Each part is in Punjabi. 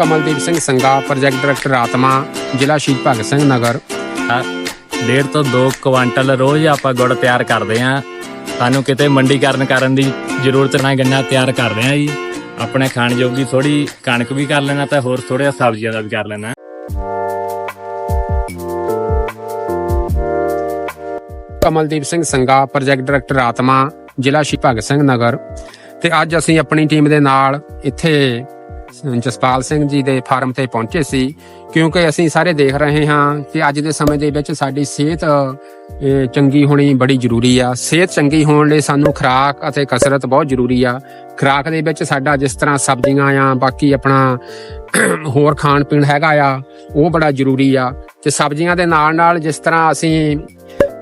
Kamaldeep Singh Sanga project director ATMA ਜ਼ਿਲ੍ਹਾ ਸ਼ਹੀਦ ਭਗਤ ਸਿੰਘ ਨਗਰ। ਡੇਢ ਤੋਂ 2 ਕੁਆਂਟਲ ਰੋਜ਼ ਆਪਾਂ ਗੁੜ ਤਿਆਰ ਕਰਦੇ ਆਂ ਸਾਨੂੰ ਕਿਤੇ ਮੰਡੀਕਰਨ ਕਰਨ ਦੀ ਜ਼ਰੂਰਤ ਨਾ ਗੰਨਾ ਤਿਆਰ ਕਰ ਰਹੇ ਆਂ ਜੀ। ਆਪਣੇ ਖਾਣ ਜੋਗੀ ਥੋੜੀ ਕਣਕ ਵੀ ਕਰ ਲੈਣਾ ਤੇ ਹੋਰ ਥੋੜ੍ਹੀਆਂ ਸਬਜ਼ੀਆਂ ਦਾ ਵੀ ਕਰ ਲੈਣਾ। Kamaldeep Singh Sanga project director ATMA ਜ਼ਿਲ੍ਹਾ ਸ਼ਹੀਦ ਭਗਤ ਸਿੰਘ ਨਗਰ। ਤੇ ਅੱਜ ਅਸੀਂ ਆਪਣੀ ਟੀਮ ਦੇ ਨਾਲ ਇੱਥੇ ਜਸਪਾਲ ਸਿੰਘ ਜੀ ਦੇ ਫਾਰਮ ਤੇ ਪਹੁੰਚੇ ਸੀ। ਕਿਉਂਕਿ ਅਸੀਂ ਸਾਰੇ ਦੇਖ ਰਹੇ ਹਾਂ ਕਿ ਅੱਜ ਦੇ ਸਮੇਂ ਦੇ ਵਿੱਚ ਸਾਡੀ ਸਿਹਤ ਚੰਗੀ ਹੋਣੀ ਬੜੀ ਜ਼ਰੂਰੀ ਆ। ਸਿਹਤ ਚੰਗੀ ਹੋਣ ਲਈ ਸਾਨੂੰ ਖੁਰਾਕ ਅਤੇ ਕਸਰਤ ਬਹੁਤ ਜ਼ਰੂਰੀ ਆ। ਖੁਰਾਕ ਦੇ ਵਿੱਚ ਸਾਡਾ ਜਿਸ ਤਰ੍ਹਾਂ ਸਬਜ਼ੀਆਂ ਆ, ਬਾਕੀ ਆਪਣਾ ਹੋਰ ਖਾਣ ਪੀਣ ਹੈਗਾ ਆ, ਉਹ ਬੜਾ ਜ਼ਰੂਰੀ ਆ। ਤੇ ਸਬਜ਼ੀਆਂ ਦੇ ਨਾਲ ਨਾਲ ਜਿਸ ਤਰ੍ਹਾਂ ਅਸੀਂ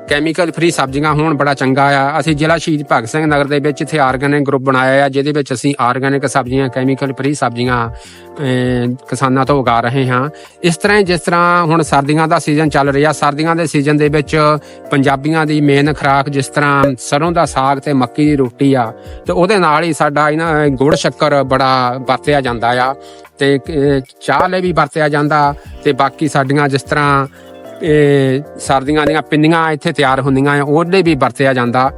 ਕੈਮੀਕਲ ਫ੍ਰੀ ਸਬਜ਼ੀਆਂ ਹੋਣ ਬੜਾ ਚੰਗਾ ਆ। ਅਸੀਂ ਜ਼ਿਲ੍ਹਾ ਸ਼ਹੀਦ ਭਗਤ ਸਿੰਘ ਨਗਰ ਦੇ ਵਿੱਚ ਇੱਥੇ ਆਰਗੈਨਿਕ ਗਰੁੱਪ ਬਣਾਇਆ ਆ, ਜਿਹਦੇ ਵਿੱਚ ਅਸੀਂ ਆਰਗੈਨਿਕ ਸਬਜ਼ੀਆਂ ਕੈਮੀਕਲ ਫ੍ਰੀ ਸਬਜ਼ੀਆਂ ਕਿਸਾਨਾਂ ਤੋਂ ਉਗਾ ਰਹੇ ਹਾਂ। ਇਸ ਤਰ੍ਹਾਂ ਹੀ ਜਿਸ ਤਰ੍ਹਾਂ ਹੁਣ ਸਰਦੀਆਂ ਦਾ ਸੀਜ਼ਨ ਚੱਲ ਰਿਹਾ, ਸਰਦੀਆਂ ਦੇ ਸੀਜ਼ਨ ਦੇ ਵਿੱਚ ਪੰਜਾਬੀਆਂ ਦੀ ਮੇਨ ਖੁਰਾਕ ਜਿਸ ਤਰ੍ਹਾਂ ਸਰੋਂ ਦਾ ਸਾਗ ਤੇ ਮੱਕੀ ਦੀ ਰੋਟੀ ਆ, ਤੇ ਉਹਦੇ ਨਾਲ ਹੀ ਸਾਡਾ ਇਹਨਾਂ ਗੁੜ ਸ਼ੱਕਰ ਬੜਾ ਵਰਤਿਆ ਜਾਂਦਾ ਆ, ਤੇ ਚਾਹ ਲਈ ਵੀ ਵਰਤਿਆ ਜਾਂਦਾ, ਤੇ ਬਾਕੀ ਸਾਡੀਆਂ ਜਿਸ ਤਰ੍ਹਾਂ ਇਹ ਸਰਦੀਆਂ ਦੀਆਂ ਪਿੰਨੀਆਂ ਇੱਥੇ ਤਿਆਰ ਹੁੰਦੀਆਂ ਆ, ਉਹਦੇ ਵੀ ਵਰਤਿਆ ਜਾਂਦਾ।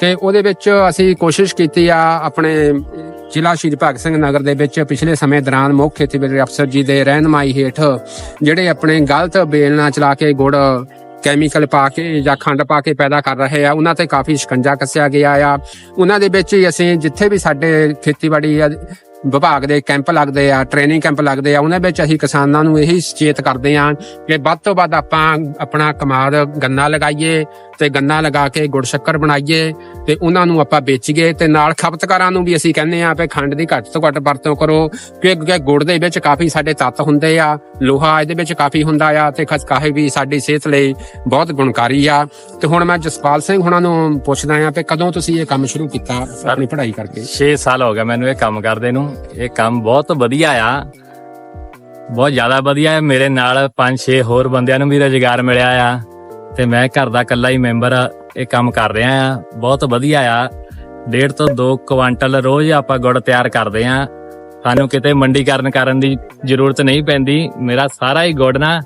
ਤੇ ਉਹਦੇ ਵਿੱਚ ਅਸੀਂ ਕੋਸ਼ਿਸ਼ ਕੀਤੀ ਆ ਆਪਣੇ ਜ਼ਿਲ੍ਹਾ ਸ਼ਹੀਦ ਭਗਤ ਸਿੰਘ ਨਗਰ ਦੇ ਵਿੱਚ ਪਿਛਲੇ ਸਮੇਂ ਦੌਰਾਨ ਮੁੱਖ ਖੇਤੀਬਾੜੀ ਅਫਸਰ ਜੀ ਦੇ ਰਹਿਨਮਾਈ ਹੇਠ ਜਿਹੜੇ ਆਪਣੇ ਗਲਤ ਬੇਲਣਾ ਚਲਾ ਕੇ ਗੁੜ ਕੈਮੀਕਲ ਪਾ ਕੇ ਜਾਂ ਖੰਡ ਪਾ ਕੇ ਪੈਦਾ ਕਰ ਰਹੇ ਆ, ਉਹਨਾਂ ਤੇ ਕਾਫੀ ਸ਼ਿਕੰਜਾ ਕੱਸਿਆ ਗਿਆ ਆ। ਉਹਨਾਂ ਦੇ ਵਿੱਚ ਹੀ ਅਸੀਂ ਜਿੱਥੇ ਵੀ ਸਾਡੇ ਖੇਤੀਬਾੜੀ ਵਿਭਾਗ ਦੇ ਕੈਂਪ ਲੱਗਦੇ ਆ ਟ੍ਰੇਨਿੰਗ ਕੈਂਪ ਲੱਗਦੇ ਆ ਉਹਨਾਂ ਵਿੱਚ ਅਸੀਂ ਕਿਸਾਨਾਂ ਨੂੰ ਇਹੀ ਸੁਚੇਤ ਕਰਦੇ ਆ ਕਿ ਵੱਧ ਤੋਂ ਵੱਧ ਆਪਾਂ ਆਪਣਾ ਕਮਾਦ ਗੰਨਾ ਲਗਾਈਏ ਤੇ ਗੰਨਾ ਲਗਾ ਕੇ ਗੁੜ ਸ਼ੱਕਰ ਬਣਾਈਏ ਤੇ ਉਹਨਾਂ ਨੂੰ ਆਪਾਂ ਵੇਚੀਏ ਤੇ ਨਾਲ ਖਪਤਕਾਰਾਂ ਨੂੰ ਵੀ ਅਸੀਂ ਕਹਿੰਦੇ ਆ ਕਿ ਖੰਡ ਦੀ ਘੱਟ ਤੋਂ ਘੱਟ ਵਰਤੋਂ ਕਰੋ ਕਿਉਂਕਿ ਗੁੜ ਦੇ ਵਿੱਚ ਕਾਫੀ ਸਾਡੇ ਤੱਤ ਹੁੰਦੇ ਆ, ਲੋਹਾ ਇਹਦੇ ਵਿੱਚ ਕਾਫੀ ਹੁੰਦਾ ਆ ਤੇ ਖਸਕਾਹੇ ਵੀ ਸਾਡੀ ਸਿਹਤ ਲਈ ਬਹੁਤ ਗੁਣਕਾਰੀ ਆ। ਤੇ ਹੁਣ ਮੈਂ ਜਸਪਾਲ ਸਿੰਘ ਹੁਣਾਂ ਨੂੰ ਪੁੱਛਦਾ ਆ ਕਿ ਕਦੋਂ ਤੁਸੀਂ ਇਹ ਕੰਮ ਸ਼ੁਰੂ ਕੀਤਾ ਆਪਣੀ ਪੜ੍ਹਾਈ ਕਰਕੇ? 6 ਸਾਲ ਹੋ ਗਿਆ ਮੈਨੂੰ ਇਹ ਕੰਮ ਕਰਦੇ ਨੂੰ। ਇਹ ਕੰਮ ਬਹੁਤ ਵਧੀਆ ਆ। ਬਹੁਤ ਜ਼ਿਆਦਾ ਵਧੀਆ ਹੈ। ਮੇਰੇ ਨਾਲ 5-6 ਹੋਰ ਬੰਦਿਆਂ ਨੂੰ ਵੀ ਰੁਜ਼ਗਾਰ ਮਿਲਿਆ ਆ। ਤੇ ਮੈਂ ਘਰ ਦਾ ਇਕੱਲਾ ਹੀ ਮੈਂਬਰ ਇਹ ਕੰਮ ਕਰ ਰਿਹਾ ਆ। ਬਹੁਤ ਵਧੀਆ ਆ। ਡੇਢ ਤੋਂ 2 ਕੁਆਂਟਲ ਰੋਜ਼ ਆਪਾਂ ਗੁੜ ਤਿਆਰ ਕਰਦੇ ਆ। ਸਾਨੂੰ ਕਿਤੇ ਮੰਡੀਕਰਨ ਕਰਨ ਦੀ ਜ਼ਰੂਰਤ ਨਹੀਂ ਪੈਂਦੀ। ਮੇਰਾ ਸਾਰਾ ਹੀ ਗੁੜ ਨਾ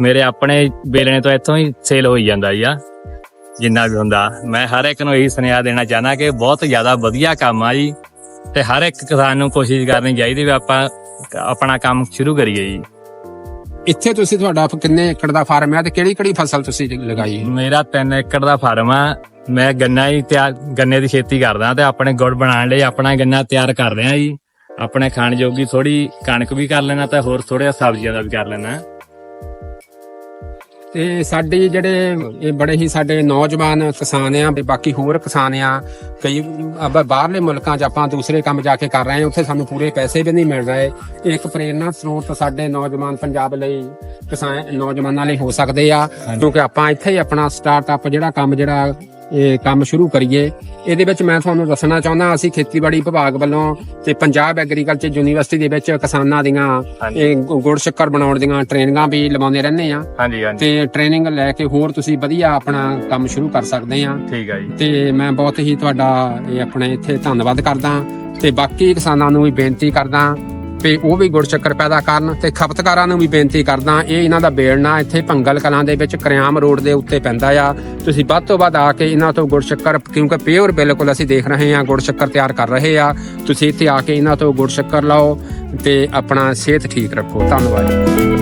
ਮੇਰੇ ਆਪਣੇ ਬੇਲਣੇ ਤੋਂ ਇੱਥੋਂ ਹੀ ਸੇਲ ਹੋਈ ਜਾਂਦਾ ਜੀ ਆ। ਜਿੰਨਾ ਵੀ ਹੁੰਦਾ। ਮੈਂ ਹਰ ਇੱਕ ਨੂੰ ਇਹੀ ਸੁਨੇਹਾ ਦੇਣਾ ਚਾਹਨਾ ਕਿ ਬਹੁਤ ਜ਼ਿਆਦਾ ਵਧੀਆ ਕੰਮ ਆ ਜੀ। ਤੇ ਹਰ ਇੱਕ ਕਿਸਾਨ ਨੂੰ ਕੋਸ਼ਿਸ਼ ਕਰਨੀ ਚਾਹੀਦੀ ਵੀ ਆਪਾਂ ਆਪਣਾ ਕੰਮ ਸ਼ੁਰੂ ਕਰੀਏ ਜੀ। ਇੱਥੇ ਤੁਸੀਂ ਤੁਹਾਡਾ ਕਿੰਨੇ ਏਕੜ ਦਾ ਫਾਰਮ ਹੈ ਤੇ ਕਿਹੜੀ ਕਿਹੜੀ ਫਸਲ ਤੁਸੀਂ ਲਗਾਈ ਹੈ? ਮੇਰਾ 3 ਏਕੜ ਦਾ ਫਾਰਮ ਆ। ਮੈਂ ਗੰਨਾ ਹੀ ਤਿਆਰ ਗੰਨੇ ਦੀ ਖੇਤੀ ਕਰਦਾ ਤੇ ਆਪਣੇ ਗੁੜ ਬਣਾਉਣ ਲਈ ਆਪਣਾ ਗੰਨਾ ਤਿਆਰ ਕਰ ਰਿਹਾ ਜੀ। ਆਪਣੇ ਖਾਣ ਜੋਗੀ ਥੋੜੀ ਕਣਕ ਵੀ ਕਰ ਲੈਣਾ ਤੇ ਹੋਰ ਥੋੜ੍ਹੀਆਂ ਸਬਜ਼ੀਆਂ ਦਾ ਵੀ ਕਰ ਲੈਣਾ ਤੇ ਸਾਡੇ ਜਿਹੜੇ ਇਹ ਬੜੇ ਹੀ ਸਾਡੇ ਨੌਜਵਾਨ ਕਿਸਾਨ ਆ ਤੇ ਬਾਕੀ ਹੋਰ ਕਿਸਾਨ ਆ ਕਈ ਬਾਹਰਲੇ ਮੁਲਕਾਂ 'ਚ ਆਪਾਂ ਦੂਸਰੇ ਕੰਮ ਜਾ ਕੇ ਕਰ ਰਹੇ ਹਾਂ ਉੱਥੇ ਸਾਨੂੰ ਪੂਰੇ ਪੈਸੇ ਵੀ ਨਹੀਂ ਮਿਲ ਰਹੇ। ਇੱਕ ਪ੍ਰੇਰਨਾ ਸਰੋਤ ਸਾਡੇ ਨੌਜਵਾਨ ਪੰਜਾਬ ਲਈ ਕਿਸਾਨ ਨੌਜਵਾਨਾਂ ਲਈ ਹੋ ਸਕਦੇ ਆ ਕਿਉਂਕਿ ਆਪਾਂ ਇੱਥੇ ਹੀ ਆਪਣਾ ਸਟਾਰਟਅਪ ਜਿਹੜਾ ਕੰਮ ਜਿਹੜਾ ਇਹ ਕੰਮ ਸ਼ੁਰੂ ਕਰੀਏ। ਇਹਦੇ ਵਿੱਚ ਮੈਂ ਤੁਹਾਨੂੰ ਦੱਸਣਾ ਚਾਹੁੰਦਾ ਅਸੀਂ ਖੇਤੀਬਾੜੀ ਵਿਭਾਗ ਵੱਲੋਂ ਤੇ ਪੰਜਾਬ ਐਗਰੀਕਲਚਰ ਯੂਨੀਵਰਸਿਟੀ ਦੇ ਵਿੱਚ ਕਿਸਾਨਾਂ ਦੀਆਂ। ਇਹ ਗੁੜ ਸ਼ੱਕਰ ਬਣਾਉਣ ਦੀਆਂ ਟ੍ਰੇਨਿੰਗਾਂ ਵੀ ਲਵਾਉਂਦੇ ਰਹਿੰਦੇ ਆ ਹਾਂਜੀ ਹਾਂਜੀ। ਤੇ ਟ੍ਰੇਨਿੰਗ ਲੈ ਕੇ ਹੋਰ ਤੁਸੀਂ ਵਧੀਆ ਆਪਣਾ ਕੰਮ ਸ਼ੁਰੂ ਕਰ ਸਕਦੇ ਆ ਠੀਕ ਆ ਜੀ। ਤੇ ਮੈਂ ਬਹੁਤ ਹੀ ਤੁਹਾਡਾ ਇਹ ਆਪਣੇ ਇੱਥੇ ਧੰਨਵਾਦ ਕਰਦਾ। ਤੇ ਬਾਕੀ ਕਿਸਾਨਾਂ ਨੂੰ ਵੀ ਬੇਨਤੀ ਕਰਦਾ ਤੇ ਉਹ ਵੀ ਗੁੜ ਸ਼ੱਕਰ ਪੈਦਾ ਕਰਨ ਤੇ ਖਪਤਕਾਰਾਂ ਨੂੰ ਵੀ ਬੇਨਤੀ ਕਰਦਾ ਇਹ ਇਹਨਾਂ ਦਾ ਬੇੜਨਾ ਇੱਥੇ ਭੰਗਲ ਕਲਾਂ ਦੇ ਵਿੱਚ ਕਰਿਆਮ ਰੋਡ ਦੇ ਉੱਤੇ ਪੈਂਦਾ ਆ। ਤੁਸੀਂ ਵੱਧ ਤੋਂ ਵੱਧ ਆ ਕੇ ਇਹਨਾਂ ਤੋਂ ਗੁੜ ਸ਼ੱਕਰ ਕਿਉਂਕਿ ਪਿਓਰ ਬਿਲਕੁਲ ਅਸੀਂ ਦੇਖ ਰਹੇ ਹਾਂ ਗੁੜ ਸ਼ੱਕਰ ਤਿਆਰ ਕਰ ਰਹੇ ਆ। ਤੁਸੀਂ ਇੱਥੇ ਆ ਕੇ ਇਹਨਾਂ ਤੋਂ ਗੁੜ ਸ਼ੱਕਰ ਲਾਓ ਤੇ ਆਪਣਾ ਸਿਹਤ ਠੀਕ ਰੱਖੋ। ਧੰਨਵਾਦ।